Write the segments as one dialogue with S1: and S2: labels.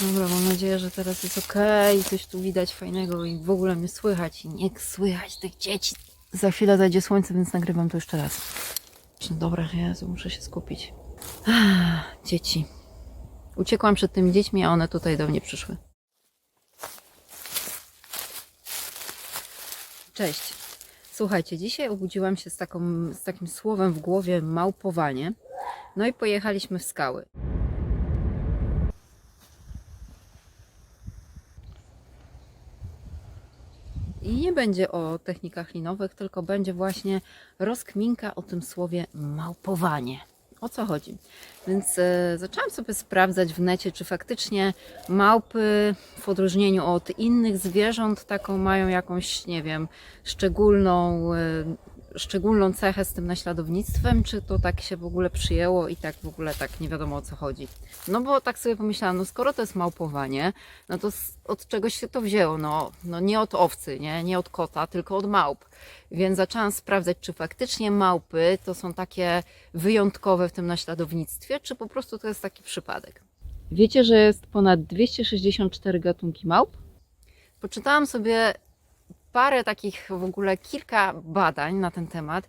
S1: Dobra, mam nadzieję, że teraz jest ok i coś tu widać fajnego i w ogóle mnie słychać i nie słychać tych dzieci. Za chwilę zajdzie słońce, więc nagrywam to jeszcze raz. Dobra, Jezu, muszę się skupić. Ah, Dzieci. Uciekłam przed tymi dziećmi, a one tutaj do mnie przyszły. Cześć. Słuchajcie, dzisiaj obudziłam się z, taką, z takim słowem w głowie małpowanie. No i pojechaliśmy w skały. I nie będzie o technikach linowych, tylko będzie właśnie rozkminka o tym słowie małpowanie. O co chodzi? Więc e, zaczęłam sobie sprawdzać w necie, czy faktycznie małpy w odróżnieniu od innych zwierząt taką mają jakąś, nie wiem, szczególną, e, szczególną cechę z tym naśladownictwem, czy to tak się w ogóle przyjęło i tak w ogóle tak nie wiadomo o co chodzi. No bo tak sobie pomyślałam, no skoro to jest małpowanie, no to od czegoś się to wzięło, no, no nie od owcy, nie, nie od kota, tylko od małp. Więc zaczęłam sprawdzać, czy faktycznie małpy to są takie wyjątkowe w tym naśladownictwie, czy po prostu to jest taki przypadek. Wiecie, że jest ponad 264 gatunki małp? Poczytałam sobie parę takich, w ogóle kilka badań na ten temat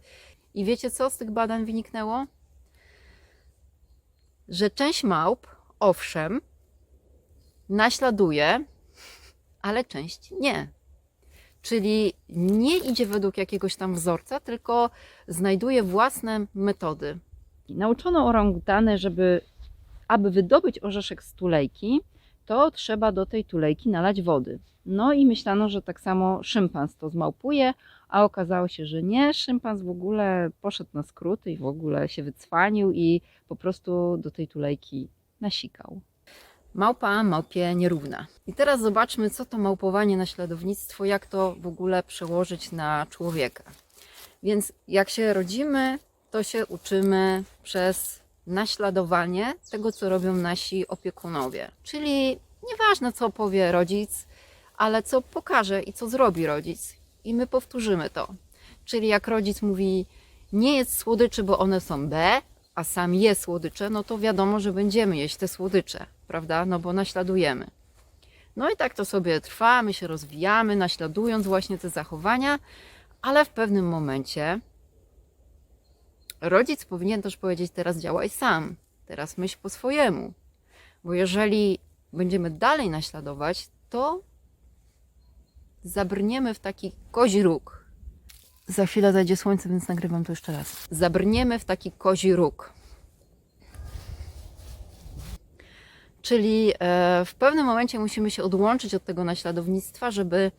S1: i wiecie co z tych badań wyniknęło? Że część małp, owszem, naśladuje, ale część nie. Czyli nie idzie według jakiegoś tam wzorca, tylko znajduje własne metody. Nauczono orangutany, żeby aby wydobyć orzeszek z tulejki, to trzeba do tej tulejki nalać wody. No i myślano, że tak samo szympans to zmałpuje, a okazało się, że nie. Szympans w ogóle poszedł na skróty i w ogóle się wycwanił i po prostu do tej tulejki nasikał. Małpa małpie nierówna. I teraz zobaczmy, co to małpowanie naśladownictwo, jak to w ogóle przełożyć na człowieka. Więc jak się rodzimy, to się uczymy przez naśladowanie tego, co robią nasi opiekunowie. Czyli nieważne, co powie rodzic, ale co pokaże i co zrobi rodzic. I my powtórzymy to. Czyli jak rodzic mówi, nie jest słodyczy, bo one są B, a sam je słodycze, no to wiadomo, że będziemy jeść te słodycze, prawda? No bo naśladujemy. No i tak to sobie trwa, my się rozwijamy, naśladując właśnie te zachowania, ale w pewnym momencie rodzic powinien też powiedzieć: Teraz działaj sam, teraz myśl po swojemu. Bo jeżeli będziemy dalej naśladować, to zabrniemy w taki kozi róg. Za chwilę zajdzie słońce, więc nagrywam to jeszcze raz. Zabrniemy w taki kozi róg. Czyli e, w pewnym momencie musimy się odłączyć od tego naśladownictwa, żeby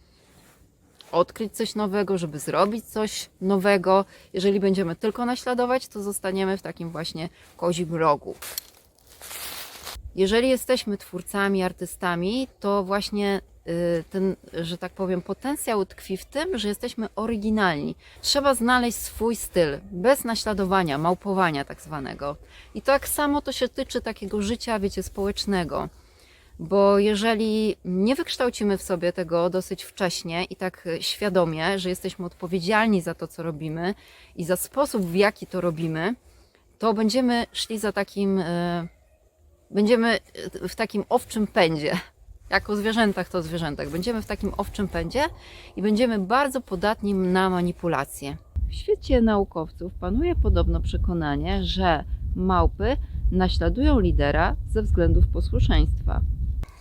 S1: odkryć coś nowego, żeby zrobić coś nowego. Jeżeli będziemy tylko naśladować, to zostaniemy w takim właśnie kozim rogu. Jeżeli jesteśmy twórcami, artystami, to właśnie y, ten, że tak powiem, potencjał tkwi w tym, że jesteśmy oryginalni. Trzeba znaleźć swój styl, bez naśladowania, małpowania tak zwanego. I tak samo to się tyczy takiego życia, wiecie, społecznego. Bo jeżeli nie wykształcimy w sobie tego dosyć wcześnie i tak świadomie, że jesteśmy odpowiedzialni za to, co robimy i za sposób, w jaki to robimy, to będziemy szli za takim, e, będziemy e, w takim owczym pędzie. Jak o zwierzętach, to o zwierzętach. Będziemy w takim owczym pędzie i będziemy bardzo podatni na manipulacje. W świecie naukowców panuje podobno przekonanie, że małpy naśladują lidera ze względów posłuszeństwa.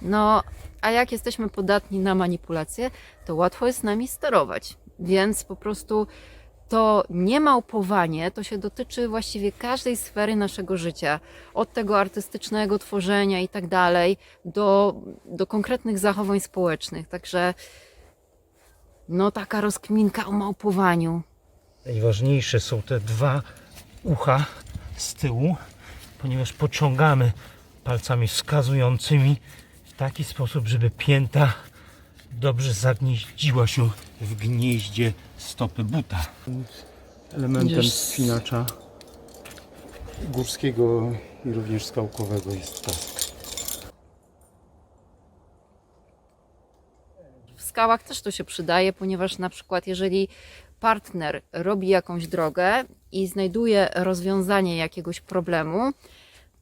S1: No, a jak jesteśmy podatni na manipulacje, to łatwo jest nami sterować. Więc po prostu to niemałpowanie to się dotyczy właściwie każdej sfery naszego życia. Od tego artystycznego tworzenia i tak dalej, do, do konkretnych zachowań społecznych. Także no taka rozkminka o małpowaniu.
S2: Najważniejsze są te dwa ucha z tyłu, ponieważ pociągamy palcami wskazującymi taki sposób, żeby pięta dobrze zagnieździła się w gnieździe stopy buta.
S3: Elementem
S1: Będziesz-
S3: spinacza górskiego i również skałkowego jest pask.
S1: W skałach też to się przydaje, ponieważ na przykład jeżeli partner robi jakąś drogę i znajduje rozwiązanie jakiegoś problemu,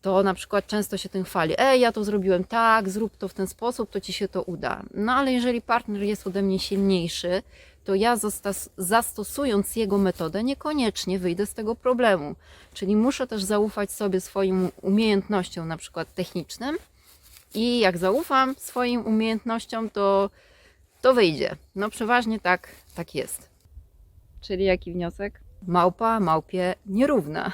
S1: to na przykład często się tym chwali. Ej, ja to zrobiłem tak, zrób to w ten sposób, to ci się to uda. No ale jeżeli partner jest ode mnie silniejszy, to ja zastosując jego metodę, niekoniecznie wyjdę z tego problemu. Czyli muszę też zaufać sobie swoim umiejętnościom, na przykład technicznym, i jak zaufam swoim umiejętnościom, to, to wyjdzie. No przeważnie tak, tak jest. Czyli jaki wniosek? Małpa małpie nierówna.